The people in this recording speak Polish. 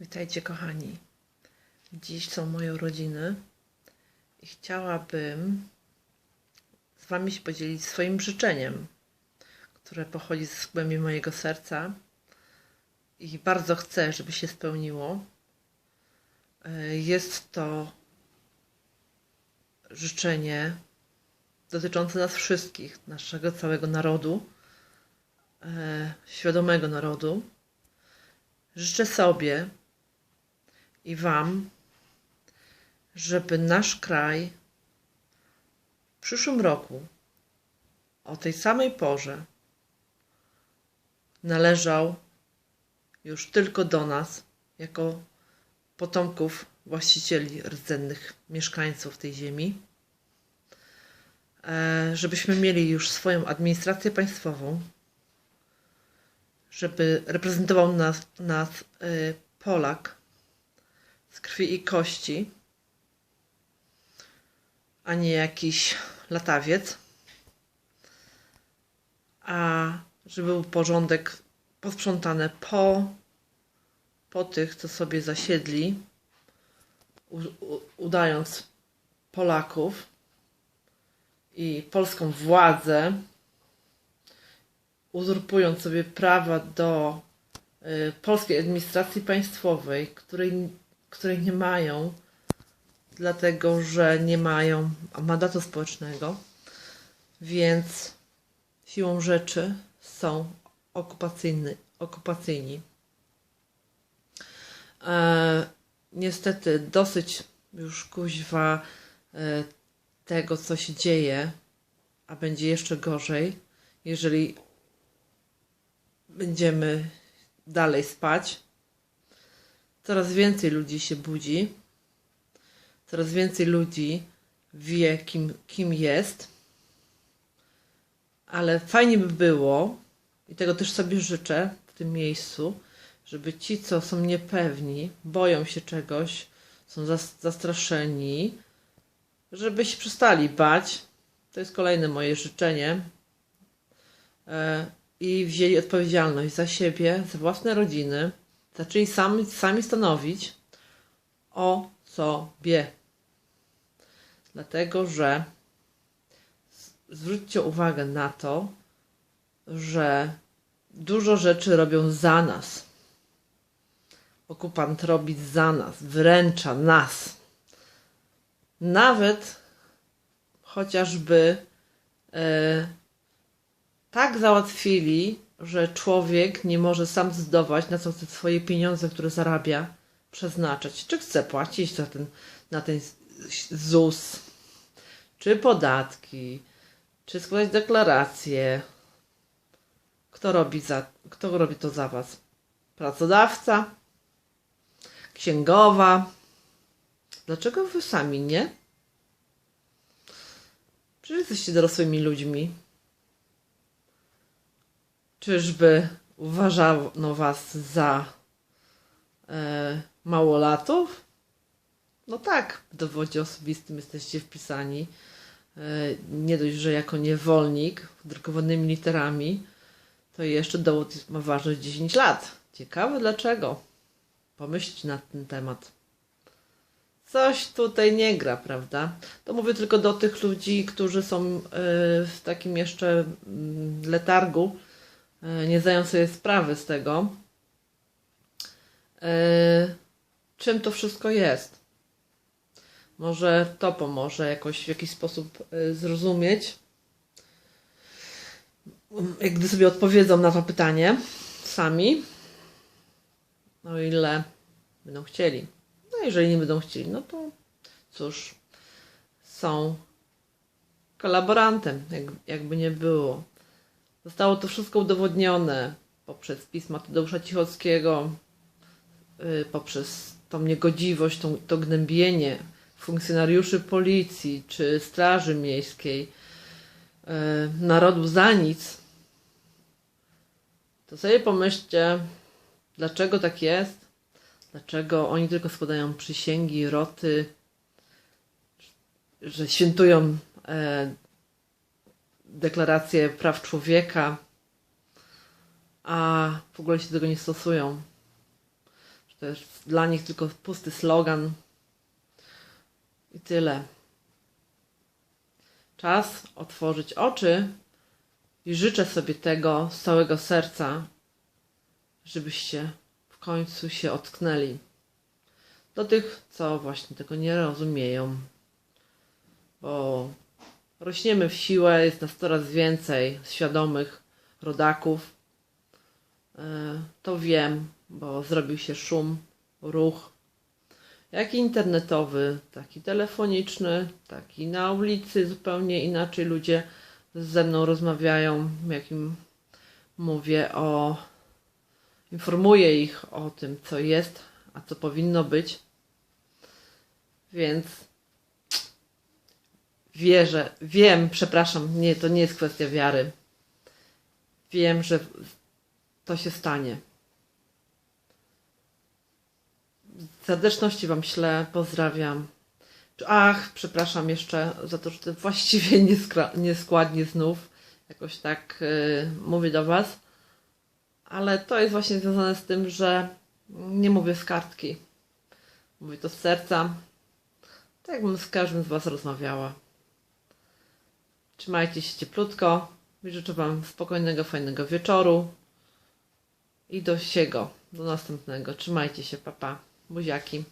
Witajcie kochani. Dziś są moje urodziny i chciałabym z Wami się podzielić swoim życzeniem, które pochodzi z głębi mojego serca i bardzo chcę, żeby się spełniło. E, Jest to życzenie dotyczące nas wszystkich, naszego całego narodu, e, świadomego narodu. Życzę sobie i Wam, żeby nasz kraj w przyszłym roku o tej samej porze należał już tylko do nas, jako potomków właścicieli rdzennych mieszkańców tej ziemi, E, żebyśmy mieli już swoją administrację państwową, żeby reprezentował nas, nas y, Polak z krwi i kości, a nie jakiś latawiec, a żeby był porządek posprzątane po, po tych, co sobie zasiedli, u, u, udając Polaków i polską władzę, uzurpując sobie prawa do y, polskiej administracji państwowej, której, której nie mają, dlatego że nie mają mandatu społecznego, więc siłą rzeczy są okupacyjny, okupacyjni. E, niestety dosyć już kuźwa e, tego, co się dzieje, a będzie jeszcze gorzej, jeżeli będziemy dalej spać. Coraz więcej ludzi się budzi, coraz więcej ludzi wie, kim, kim jest, ale fajnie by było, i tego też sobie życzę w tym miejscu, żeby ci, co są niepewni, boją się czegoś, są zas- zastraszeni, żeby się przestali bać. To jest kolejne moje życzenie. E, I wzięli odpowiedzialność za siebie, za własne rodziny. Zaczęli sami, sami stanowić o sobie. Dlatego, że zwróćcie uwagę na to, że dużo rzeczy robią za nas. Okupant robi za nas, wręcza nas nawet chociażby e, tak załatwili, że człowiek nie może sam zdecydować, na co chce swoje pieniądze, które zarabia, przeznaczać. Czy chce płacić na ten, na ten ZUS, czy podatki, czy składać deklaracje. Kto robi, za, kto robi to za was? Pracodawca? Księgowa? Dlaczego wy sami nie? Przecież jesteście dorosłymi ludźmi. Czyżby uważano was za e, małolatów? No tak, w dowodzie osobistym jesteście wpisani. E, nie dość, że jako niewolnik drukowanymi literami, to jeszcze dowód ma ważność 10 lat. Ciekawe dlaczego. Pomyślcie nad ten temat coś tutaj nie gra, prawda? To mówię tylko do tych ludzi, którzy są y, w takim jeszcze mm, letargu, nie zdają sobie sprawy z tego, y, czym to wszystko jest. Może to pomoże jakoś w jakiś sposób zrozumieć. Jak gdy sobie odpowiedzą na to pytanie sami, o ile będą chcieli. No jeżeli nie będą chcieli, no to cóż, są kolaborantem, jak, jakby nie było. Zostało to wszystko udowodnione poprzez pisma Tadeusza Cichockiego, yy, poprzez tą niegodziwość, tą, to gnębienie funkcjonariuszy policji czy Straży Miejskiej, yy, narodu za nic. To sobie pomyślcie, dlaczego tak jest, Dlaczego oni tylko składają przysięgi, roty, że świętują e, deklarację praw człowieka, a w ogóle się do tego nie stosują. To jest dla nich tylko pusty slogan. I tyle. Czas otworzyć oczy i życzę sobie tego z całego serca, żebyście w końcu się ocknęli. Do tych, co właśnie tego nie rozumieją. Bo rośniemy w siłę, jest nas coraz więcej świadomych rodaków. E, To wiem, bo zrobił się szum, ruch, jak internetowy, taki telefoniczny, taki na ulicy, zupełnie inaczej ludzie ze mną rozmawiają, jak im mówię o. informuję ich o tym, co jest, a co powinno być. Więc wierzę, wiem, przepraszam, nie, to nie jest kwestia wiary. Wiem, że to się stanie. Serdeczności Wam ślę, pozdrawiam. Ach, przepraszam jeszcze za to, że właściwie nieskładnie znów jakoś tak yy, mówię do Was. Ale to jest właśnie związane z tym, że nie mówię z kartki. Mówię to z serca. Tak jakbym z każdym z Was rozmawiała. Trzymajcie się cieplutko. Życzę Wam spokojnego, fajnego wieczoru. I do siego. Do następnego. Trzymajcie się, papa. Buziaki.